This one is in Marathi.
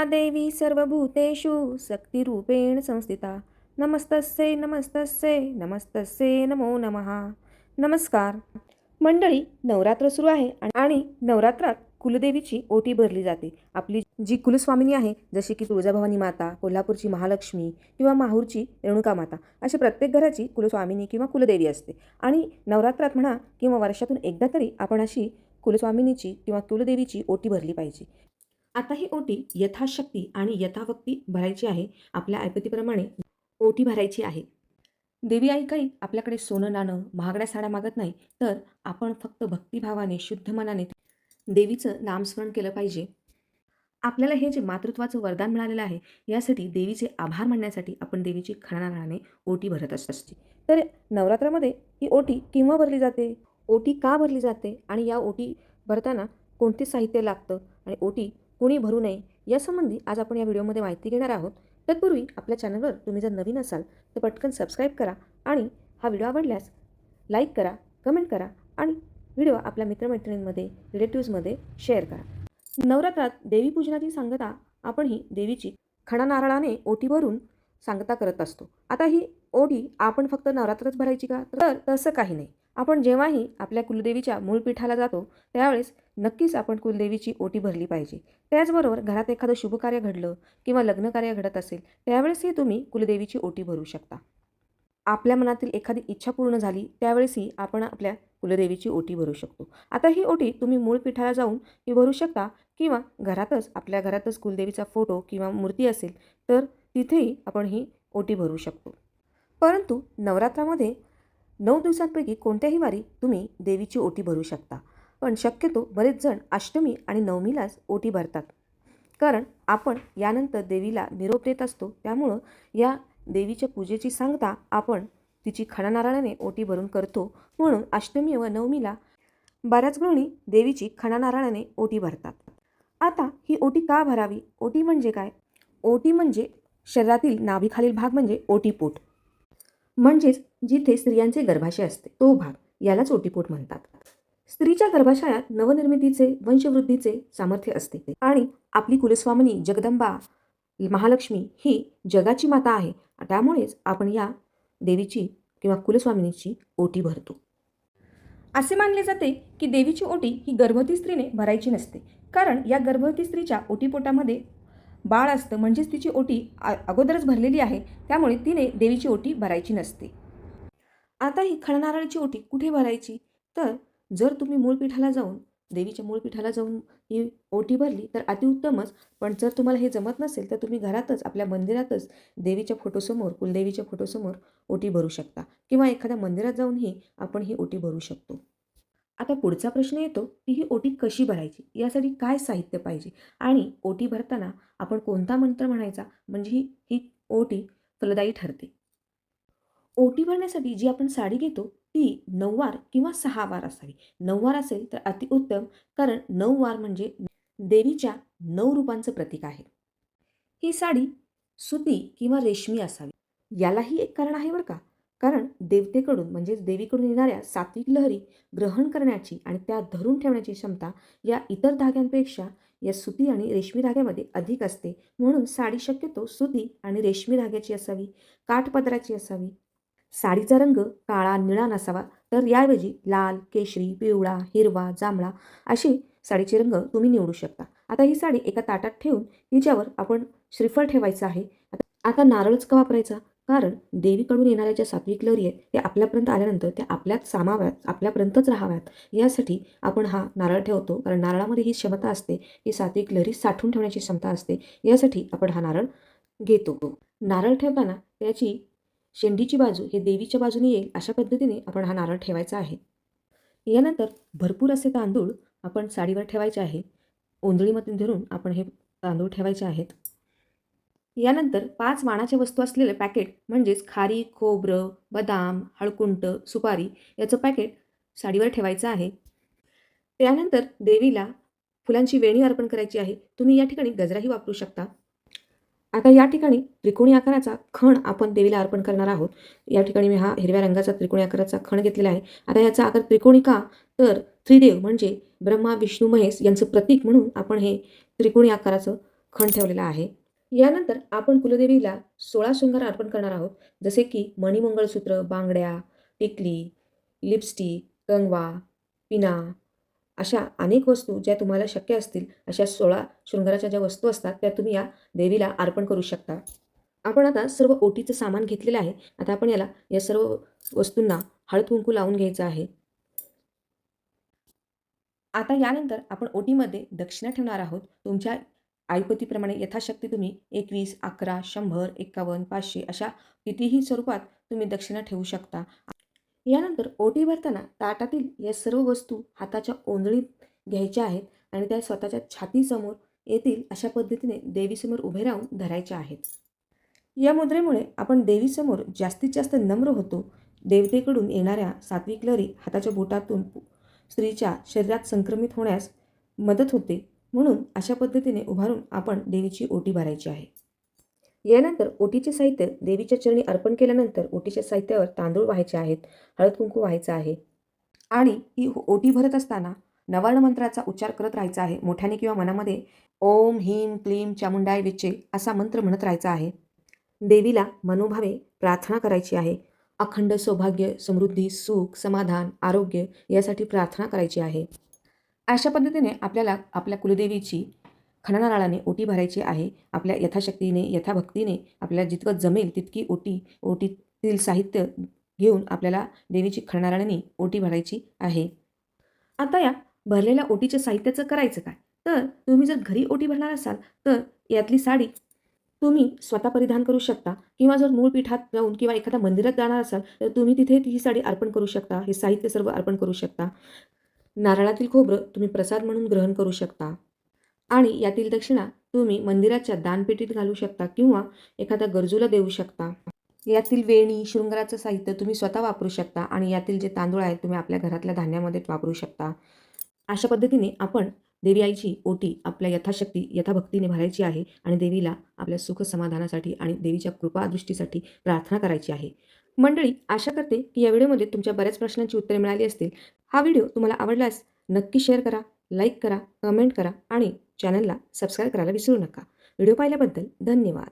सा देवी सर्वभूतेषु शक्तिरूपेण संस्थिता। नमस्तस्ये नमस्तस्ये नमस्तस्ये नमो नमः। नमस्कार। मंडळी नवरात्र सुरू आहे आणि- आणि नवरात्रात कुलदेवीची ओटी भरली जाते. आपली जी कुलस्वामिनी आहे जशी की तुळजाभवानी माता कोल्हापूरची महालक्ष्मी किंवा माहूरची रेणुका माता अशी प्रत्येक घराची कुलस्वामिनी किंवा कुलदेवी असते. आणि नवरात्रात म्हणा किंवा वर्षातून एकदा तरी आपण अशी कुलस्वामिनीची किंवा कुलदेवीची ओटी भरली पाहिजे. आता ही ओटी यथाशक्ती आणि यथावक्ती भरायची आहे आपल्या ऐपतीप्रमाणे. ओटी भरायची आहे. देवी आई काही आपल्याकडे सोनं नाणं महागड्या साड्या मागत नाही तर आपण फक्त भक्तिभावाने शुद्ध मनाने देवीचं नामस्मरण केलं पाहिजे. आपल्याला हे जे मातृत्वाचं वरदान मिळालेलं आहे यासाठी देवीचे आभार मानण्यासाठी आपण देवीची खणानाराने ओटी भरत असत असते. तर नवरात्रामध्ये ही ओटी केव्हा भरली जाते? ओटी का भरली जाते? आणि या ओटी भरताना कोणते साहित्य लागतं? आणि ओटी कुणी भरू नये यासंबंधी आज आपण या व्हिडिओमध्ये माहिती घेणार आहोत. तत्पूर्वी आपल्या चॅनलवर तुम्ही जर नवीन असाल तर पटकन सबस्क्राईब करा आणि हा व्हिडिओ आवडल्यास लाईक करा कमेंट करा आणि व्हिडिओ आपल्या मित्रमैत्रिणींमध्ये रिलेटिव्समध्ये शेअर करा. नवरात्रात देवीपूजनाची सांगता आपण ही देवीची खणा नारळाने ओटी भरून सांगता करत असतो. आता ही ओटी आपण फक्त नवरात्रच भरायची का? तर तसं काही नाही. आपण जेव्हाही आपल्या कुलदेवीच्या मूळपीठाला जातो त्यावेळेस नक्कीच आपण कुलदेवीची ओटी भरली पाहिजे. त्याचबरोबर घरात एखादं शुभकार्य घडलं किंवा लग्नकार्य घडत असेल त्यावेळेसही तुम्ही कुलदेवीची ओटी भरू शकता. आपल्या मनातील एखादी इच्छा पूर्ण झाली त्यावेळेसही आपण आपल्या कुलदेवीची ओटी भरू शकतो. आता ही ओटी तुम्ही मूळ पीठाला जाऊन ही भरू शकता किंवा घरातच आपल्या घरातच कुलदेवीचा फोटो किंवा मूर्ती असेल तर तिथेही आपण ही ओटी भरू शकतो. परंतु नवरात्रामध्ये नऊ दिवसांपैकी कोणत्याही वारी तुम्ही देवीची ओटी भरू शकता. पण शक्यतो बरेच जण अष्टमी आणि नवमीलाच ओटी भरतात. कारण आपण यानंतर देवीला निरोप देत असतो त्यामुळं या देवीच्या पूजेची सांगता आपण तिची खणानारायणाने ओटी भरून करतो. म्हणून अष्टमी व नवमीला बऱ्याच गृहिणी देवीची खणानारायणाने ओटी भरतात. आता ही ओटी का भरावी? ओटी म्हणजे काय? ओटी म्हणजे शरीरातील नाभीखालील भाग म्हणजे ओटीपोट. म्हणजेच जिथे स्त्रियांचे गर्भाशय असते तो भाग यालाच ओटीपोट म्हणतात. स्त्रीच्या गर्भाशयात नवनिर्मितीचे वंशवृद्धीचे सामर्थ्य असते आणि आपली कुलस्वामिनी जगदंबा महालक्ष्मी ही जगाची माता आहे त्यामुळेच आपण या देवीची किंवा कुलस्वामिनीची ओटी भरतो. असे मानले जाते की देवीची ओटी ही गर्भवती स्त्रीने भरायची नसते कारण या गर्भवती स्त्रीच्या ओटीपोटामध्ये बाळ असतं म्हणजेच तिची ओटी अगोदरच भरलेली आहे त्यामुळे तिने देवीची ओटी भरायची नसते. आता ही खणनारळची ओटी कुठे भरायची? तर जर तुम्ही मूळपीठाला जाऊन देवीच्या मूळपीठाला जाऊन ही ओटी भरली तर अतिउत्तमच. पण जर तुम्हाला हे जमत नसेल तर तुम्ही घरातच आपल्या मंदिरातच देवीच्या फोटोसमोर कुलदेवीच्या फोटोसमोर ओटी भरू शकता. किंवा एखाद्या मंदिरात जाऊनही आपण ही ओटी भरू शकतो. आता पुढचा प्रश्न येतो की ही ओटी कशी भरायची? यासाठी काय साहित्य पाहिजे? आणि ओटी भरताना आपण कोणता मंत्र म्हणायचा? म्हणजे ही ही ओटी फलदायी ठरते. ओटी भरण्यासाठी जी आपण साडी घेतो ती नऊवार किंवा सहा वार असावी. नऊवार असेल तर अतिउत्तम कारण नऊ वार म्हणजे देवीच्या नऊ रूपांचं प्रतीक आहे. ही साडी सुती किंवा रेशमी असावी. यालाही एक कारण आहे बरं का? कारण देवतेकडून म्हणजेच देवीकडून येणाऱ्या सात्विक लहरी ग्रहण करण्याची आणि त्या धरून ठेवण्याची क्षमता या इतर धाग्यांपेक्षा या सुती आणि रेशमी धाग्यामध्ये अधिक असते. म्हणून साडी शक्यतो सुती आणि रेशमी धाग्याची असावी काठपदराची असावी साडीचा रंग काळा निळा नसावा तर याऐवजी लाल केशरी पिवळा हिरवा जांभळा असे साडीचे रंग तुम्ही निवडू शकता. आता ही साडी एका ताटात ठेवून तिच्यावर आपण श्रीफळ ठेवायचं आहे. आता- आता नारळच का वापरायचा? कारण देवीकडून येणाऱ्या ज्या सात्विक लहरी आहेत त्या आपल्यापर्यंत आल्यानंतर त्या आपल्यात सामाव्यात आपल्यापर्यंतच राहाव्यात. यासाठी आपण हा नारळ ठेवतो कारण नारळामध्ये ही क्षमता असते की सात्विक लहरी साठवून ठेवण्याची क्षमता असते. यासाठी आपण हा नारळ घेतो. नारळ ठेवताना त्याची शेंडीची बाजू हे देवीच्या बाजूने येईल अशा पद्धतीने आपण हा नारळ ठेवायचा आहे. यानंतर भरपूर असे तांदूळ आपण साडीवर ठेवायचे आहे. ओंधळीमध्ये धरून आपण हे तांदूळ ठेवायचे आहेत. यानंतर पाच वाणाच्या वस्तू असलेले पॅकेट म्हणजेच खारी खोबरं बदाम हळकुंट सुपारी याचं पॅकेट साडीवर ठेवायचं आहे. त्यानंतर देवीला फुलांची वेणी अर्पण करायची आहे. तुम्ही या ठिकाणी गजराही वापरू शकता. आता या ठिकाणी त्रिकोणी आकाराचा खण आपण देवीला अर्पण करणार आहोत. या ठिकाणी मी हा हिरव्या रंगाचा त्रिकोणी आकाराचा खण घेतलेला आहे. आता याचा आकार त्रिकोणी का तर त्रिदेव म्हणजे ब्रह्मा विष्णू महेश यांचं प्रतीक म्हणून आपण हे त्रिकोणी आकाराचं खण ठेवलेलं आहे. यानंतर आपण कुलदेवीला सोळा शृंगार अर्पण करणार आहोत. जसे की मणिमंगळसूत्र बांगड्या टिकली लिपस्टिक कंगवा पिना अशा अनेक वस्तू ज्या तुम्हाला शक्य असतील अशा सोळा शृंगाराच्या ज्या वस्तू असतात त्या तुम्ही या देवीला अर्पण करू शकता. आपण आता सर्व ओटीचं सामान घेतलेलं आहे. आता आपण याला या सर्व वस्तूंना हळद कुंकू लावून घ्यायचं आहे. आता यानंतर आपण ओटीमध्ये दक्षिणा ठेवणार आहोत. तुमच्या आईपतीप्रमाणे यथाशक्ती तुम्ही एकवीस अकरा शंभर एक्कावन्न पाचशे अशा कितीही स्वरूपात तुम्ही दक्षिणा ठेवू शकता. यानंतर ओटी भरताना ताटातील या सर्व वस्तू हाताच्या ओंजळीत घ्यायच्या आहेत आणि त्या स्वतःच्या छातीसमोर येतील अशा पद्धतीने देवीसमोर उभे राहून धरायच्या आहेत. या मुद्रेमुळे आपण देवीसमोर जास्तीत जास्त नम्र होतो. देवतेकडून येणाऱ्या सात्विक लहरी हाताच्या बोटातून स्त्रीच्या शरीरात संक्रमित होण्यास मदत होते म्हणून अशा पद्धतीने उभारून आपण देवीची ओटी भरायची आहे. यानंतर ओटीचे साहित्य देवीच्या चरणी अर्पण केल्यानंतर ओटीच्या साहित्यावर तांदूळ व्हायचे आहेत हळद कुंकू व्हायचं आहे. आणि ही ओटी भरत असताना नवर्ण मंत्राचा उच्चार करत राहायचा आहे मोठ्याने किंवा मनामध्ये ओम ह्रीम क्लीम चामुंडाय विचे असा मंत्र म्हणत राहायचा आहे. देवीला मनोभावे प्रार्थना करायची आहे. अखंड सौभाग्य समृद्धी सुख समाधान आरोग्य यासाठी प्रार्थना करायची आहे. अशा पद्धतीने आपल्याला आपल्या कुलदेवीची खणानारळाने ओटी भरायची आहे. आपल्या यथाशक्तीने यथाभक्तीने आपल्याला जितकं जमेल तितकी ओटी ओटीतील साहित्य घेऊन आपल्याला देवीची खननाळाने ओटी भरायची आहे. आता या भरलेल्या ओटीच्या साहित्याचं करायचं काय? तर तुम्ही जर घरी ओटी भरणार असाल तर यातली साडी तुम्ही स्वतः परिधान करू शकता किंवा जर मूळ पीठात जाऊन किंवा एखाद्या मंदिरात जाणार असाल तर तुम्ही तिथे ही साडी अर्पण करू शकता. हे साहित्य सर्व अर्पण करू शकता. नारळातील खोबरं तुम्ही प्रसाद म्हणून ग्रहण करू शकता. आणि यातील दक्षिणा तुम्ही मंदिराच्या दानपेटीत घालू शकता किंवा एखाद्या गरजूला देऊ शकता. यातील वेणी शृंगाराचं साहित्य तुम्ही स्वतः वापरू शकता आणि यातील जे तांदूळ आहेत तुम्ही आपल्या घरातल्या धान्यामध्ये वापरू शकता. अशा पद्धतीने आपण देवी आईची ओटी आपल्या यथाशक्ती यथाभक्तीने भरायची आहे आणि देवीला आपल्या सुख समाधानासाठी आणि देवीच्या कृपादृष्टीसाठी प्रार्थना करायची आहे. मंडळी आशा करते की या व्हिडिओमध्ये तुमच्या बऱ्याच प्रश्नांची उत्तरे मिळाली असतील. हा व्हिडिओ तुम्हाला आवडल्यास नक्की शेअर करा. लाईक करा कमेंट करा आणि चॅनलला सबस्क्राईब करायला विसरू नका. व्हिडिओ पाहिल्याबद्दल धन्यवाद.